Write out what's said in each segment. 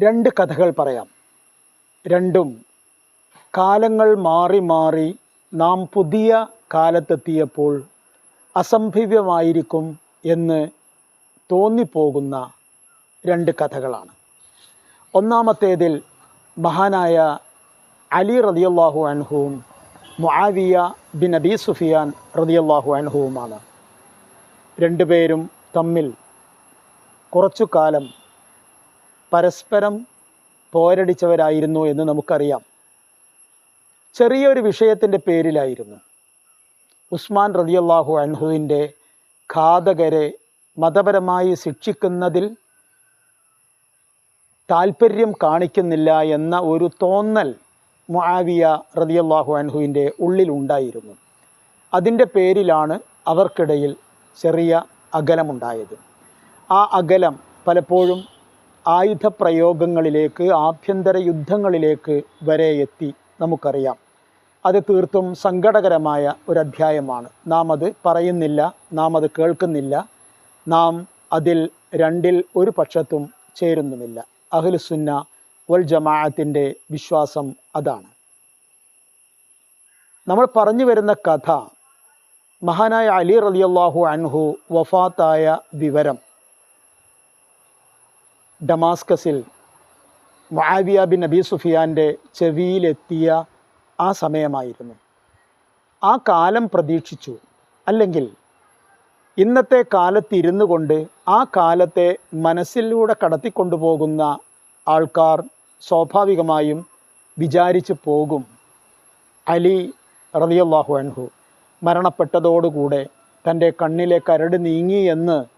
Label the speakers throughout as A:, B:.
A: രണ്ട് കഥകൾ പറയാം. രണ്ടും കാലങ്ങൾ മാറി മാറി നാം പുതിയ കാലത്തെത്തിയപ്പോൾ അസംഭവ്യമായിരിക്കും എന്ന് തോന്നിപ്പോകുന്ന രണ്ട് കഥകളാണ്. ഒന്നാമത്തേതിൽ മഹാനായ അലി റതിയല്ലാഹു അൻഹുവും മുആവിയ ബിൻ അബി സുഫിയാൻ റതിയല്ലാഹു അൻഹുവുമാണ്. രണ്ടുപേരും തമ്മിൽ കുറച്ചു കാലം പരസ്പരം പോരടിച്ചവരായിരുന്നു എന്ന് നമുക്കറിയാം. ചെറിയൊരു വിഷയത്തിന്റെ പേരിലായിരുന്നു. ഉസ്മാൻ റതിയല്ലാഹു അൻഹുവിന്റെ ഘാതകരെ മതപരമായി ശിക്ഷിക്കുന്നതിൽ താല്പര്യം കാണിക്കുന്നില്ല എന്ന ഒരു തോന്നൽ മുആവിയ റതിയല്ലാഹു അൻഹുവിന്റെ ഉള്ളിലുണ്ടായിരുന്നു. അതിന്റെ പേരിലാണ് അവർക്കിടയിൽ ചെറിയ അകലമുണ്ടായത്. ആ അകലം പലപ്പോഴും ആയുധപ്രയോഗങ്ങളിലേക്ക് ആഭ്യന്തര യുദ്ധങ്ങളിലേക്ക് വരെ എത്തി നമുക്കറിയാം. അത് തീർത്തും സങ്കടകരമായ ഒരു അധ്യായമാണ്. നാം അത് പറയുന്നില്ല നാം അത് കേൾക്കുന്നില്ല നാം അതിൽ രണ്ടിൽ ഒരു പക്ഷത്തും ചേരുന്നുമില്ല. അഹ്ലുസുന്ന വൽ ജമാഅത്തിന്റെ വിശ്വാസം അതാണ്. നമ്മൾ പറഞ്ഞു വരുന്ന കഥ മഹാനായ അലി റളിയല്ലാഹു അൻഹു വഫാത്തായ വിവരം. ഡമാസ്കസിൽ മുആവിയ ബിൻ നബി സുഫിയാന്റെ ചെവിയിലെത്തിയ ആ സമയമായിരുന്നു. ആ കാലം പ്രതീക്ഷിച്ചു. അല്ലെങ്കിൽ ഇന്നത്തെ കാലത്തിരുന്നു കൊണ്ട് ആ കാലത്തെ മനസ്സിലൂടെ കടത്തിക്കൊണ്ടുപോകുന്ന ആൾക്കാർ സ്വാഭാവികമായും വിചാരിച്ചു പോകും. അലി റളിയല്ലാഹു അൻഹു മരണപ്പെട്ടതോടുകൂടെ തന്റെ കണ്ണിലെ കരട് നീങ്ങി എന്ന്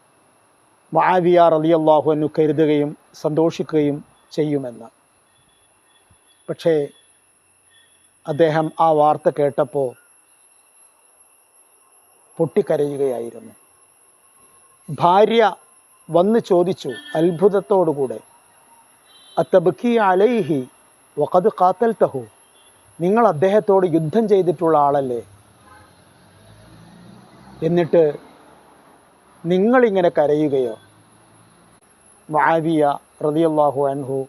A: മുആവിയ റളിയല്ലാഹു എന്നു കരുതുകയും സന്തോഷിക്കുകയും ചെയ്യുമെന്ന്. പക്ഷേ അദ്ദേഹം ആ വാർത്ത കേട്ടപ്പോൾ പൊട്ടിക്കരയുകയായിരുന്നു. ഭാര്യ വന്ന് ചോദിച്ചു അത്ഭുതത്തോടുകൂടെ അത്തബക്കി അലൈഹി വഖദ് തഹു നിങ്ങൾ അദ്ദേഹത്തോട് യുദ്ധം ചെയ്തിട്ടുള്ള ആളല്ലേ? എന്നിട്ട് നിങ്ങളിങ്ങനെ കരയുകയോ? മാവിയ റതിയല്ലാഹു അൻഹു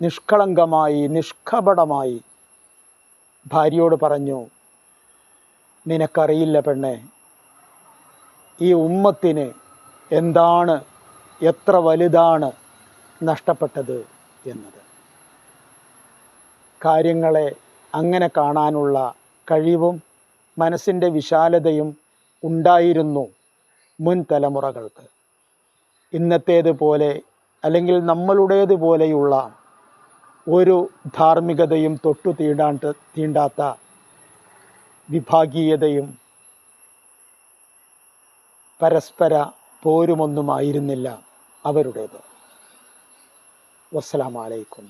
A: നിഷ്കളങ്കമായി നിഷ്കപടമായി ഭാര്യയോട് പറഞ്ഞു നിനക്കറിയില്ല പെണ്ണെ ഈ ഉമ്മത്തിന് എന്താണ് എത്ര വലുതാണ് നഷ്ടപ്പെട്ടത് എന്നത്. കാര്യങ്ങളെ അങ്ങനെ കാണാനുള്ള കഴിവും മനസ്സിന്റെ വിശാലതയും ഉണ്ടായിരുന്നു മുൻ തലമുറകൾക്ക്. ഇന്നത്തേതുപോലെ അല്ലെങ്കിൽ നമ്മളുടേതുപോലെയുള്ള ഒരു ധാർമ്മികതയും തൊട്ടു തീണ്ടാണ്ട് തീണ്ടാത്ത വിഭാഗീയതയും പരസ്പര പോരുമൊന്നുമായിരുന്നില്ല അവരുടേത്. വസ്സലാമലൈക്കും